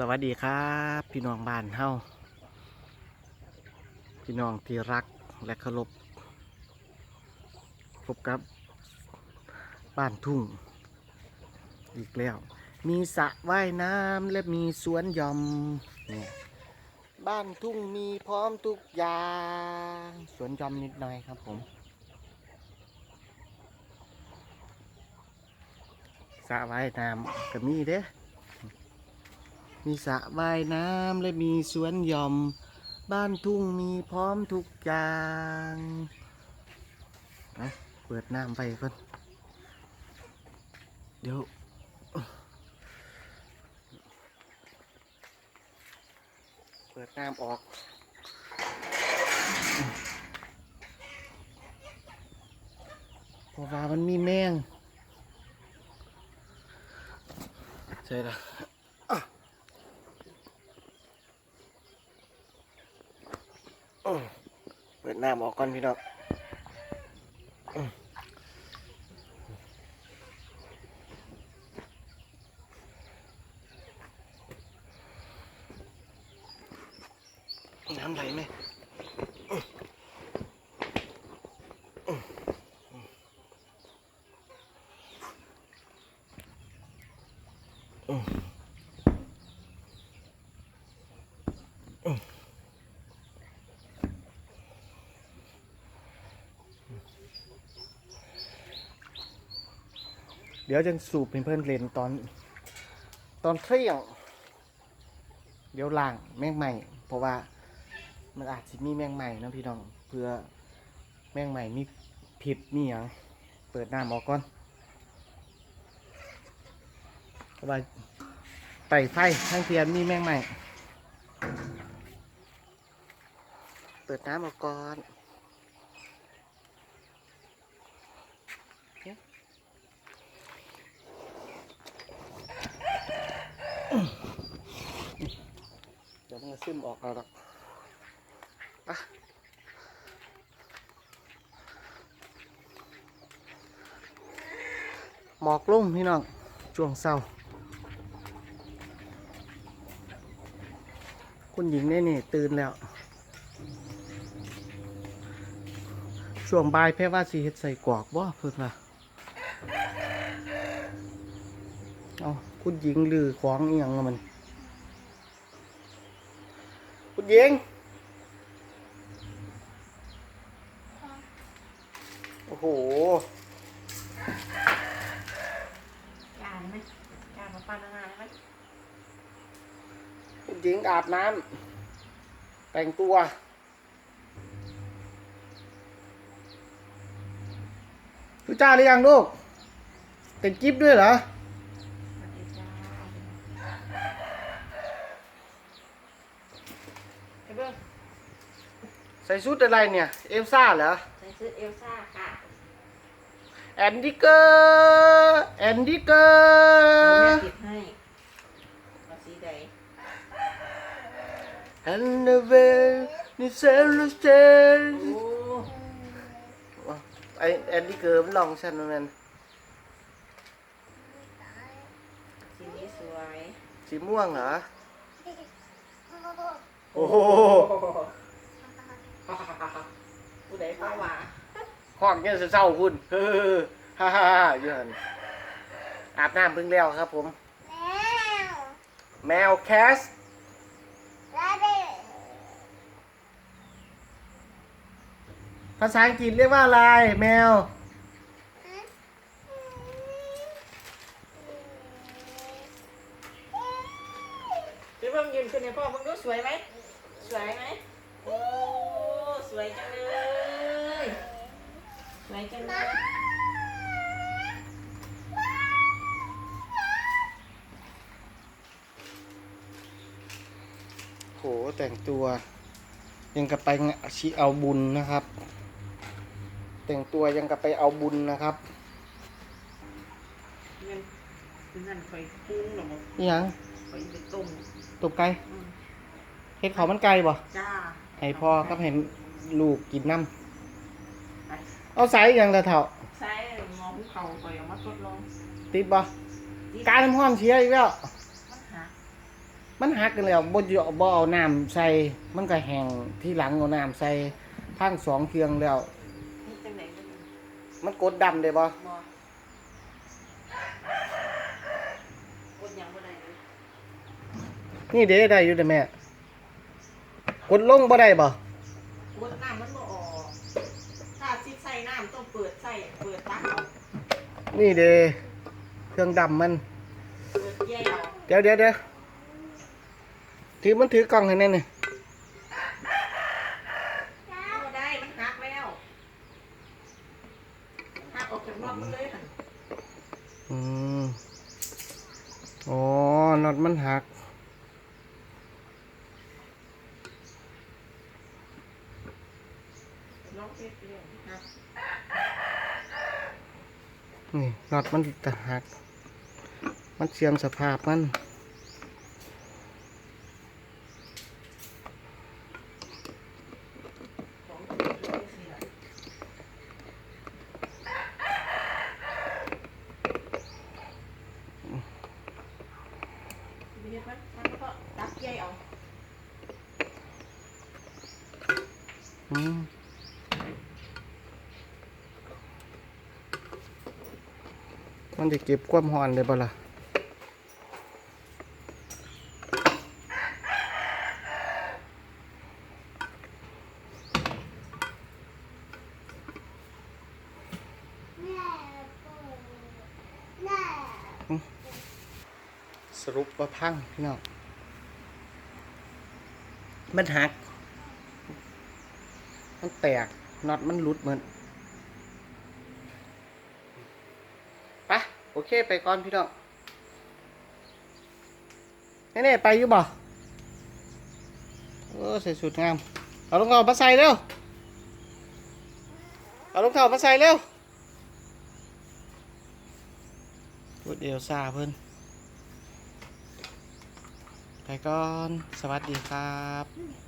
สวัสดีครับ พี่น้องบ้านเฮาพี่น้องที่รักและเคารพพบกับบ้านทุ่ง อีกแล้ว มีสระว่ายน้ำและมีสวนหยอมเนี่ยบ้านทุ่งมีพร้อมทุกอย่างสวนหยอมนิดหน่อยครับผมสระว่ายน้ำก็มีเด้ มีสระว่ายน้ำและมีสวนหย่อม บ้านทุ่งมีพร้อมทุกอย่างนะเปิดน้ำไปก่อน เดี๋ยวเปิดน้ำออกเพราะว่ามันมีแมงใช่ละ อื้อ เปิดน้ำออกก่อนพี่น้องอื้อน้ำไหลไหมอื้ออื้ออื้ออื้อ เดี๋ยวจะสูบเป็นเพื่อนเลนตอน ตอนเที่ยง เดี๋ยวล่างแมงใหม่ เพราะว่ามันอาจจะมีแมงใหม่นะพี่น้อง เพื่อแมงใหม่มีผิดมีอย่างเปิดน้ำออกก่อนเพราะว่าไต่ไฟทั้งเทียนมีแมงใหม่ เปิดน้ำออกก่อน เดี๋ยวมันออกเอาหรอกไปหมอกลุ่มพี่น้องช่วงเศร้า คุณหญิงนี่นี่ตื่นแล้ว ช่วงบ่ายแพ่ว่าสีเฮ็ดใส่กอกบ่เพิ่นว่าเอาคุณหญิงลือของเอียงละมัน คุณหญิงโอ้โหยาไหมยามาปั้นอาหารไหมคุณหญิงอาบน้ำแต่งตัวทุจ้าหรือยังลูกแต่งกิฟด้วยเหรอ สวัสดีจ้าไอ้เบิ้ง ใส่ชุดอะไรเนี่ย เอลซ่าเหรอ ใส่ชุดเอลซ่าค่ะ แอนดิเกอร์แอนดิเกอเดี๋ยวแม่ร์ติดให้เอาสีใดแอนเดเวนิเซลเซนโอ้ไอแอนดิเกอร์มันลองฉันมันสีนี้สวย สีม่วงเหรอ โอ้โหผู้ใดเข้าว่า ห้องเนี่ยเศร้าๆคุณเฮ้อฮ่าฮ่าฮ่าอยู่หันอาบน้ำเพิ่งแล้วครับผม แมวแคสภาษาอังกฤษเรียกว่าอะไรแมว พี่เบิ้งยืนขึ้นในพ่อเบิ้งดูสวยไหม สวยไหม โอ้ สวยจังเลย สวยจังเลยโหแต่งตัว ยังกับไปชีเอาบุญนะครับ แต่งตัวยังกับไปเอาบุญนะครับเงินนั่นคอยปรุงหรอมั้งนี่ยังคอยไปต้มตบไก่อืมเฮ็ดข้าวมันไก่บ่จ้าให้พ่อกับให้ลูกกินน้ไปำ เอาใส่ยังละเถ่าใช้หมอภูเขาคอยเอามาทดลองติดบ่การน้ำห้อนเชียอีกแล้ว มันหามันหักกันแล้วบ่ยบ่เอาน้ำใส่ มันก็แห้งที่หลังเอาน้ำใส่พังสองเครื่องแล้ว นี่จังไหนก็ดีมันกดดำได้บ่บ่กดยังบ่ได้เลยนี่เด้ได้อยู่เด้อแม่ กดลงบ่ได้บ่ กดน้ำมันบ่ออก ถ้าสิใส่น้ำต้องเปิดใส่เปิดตักเอา นี่เด้เครื่องดำมันเปิดแย่เอาเดี๋ยวเดี๋ยวเดี๋ยวถือมันถือกล้องให้แน่นี่บ่ได้มันหักแล้วหักออกจากน็อตมันเลยหั่นอืมอ๋อน็อตมันหัก ลองเทสเรื่องหัก นี่น็อตมันจะหัก มันเสื่อมสภาพมันอืม มันก็ตักแย่เอาอืมมันจะเก็บความร้อนได้บ่ล่ะสรุปว่าพังพี่น้อง มันหัก มันแตกน็อตมันหลุดเหมือนไปะโอ เคไปก่อนพี่น้องแน่ๆไปอยู่บ่เออใส่สุดงาม เอารองเท้ามาใส่เร็ว เอารองเท้ามาใส่เร็วพูดเอลซ่าเพิ่นไปก่อน สวัสดีครับ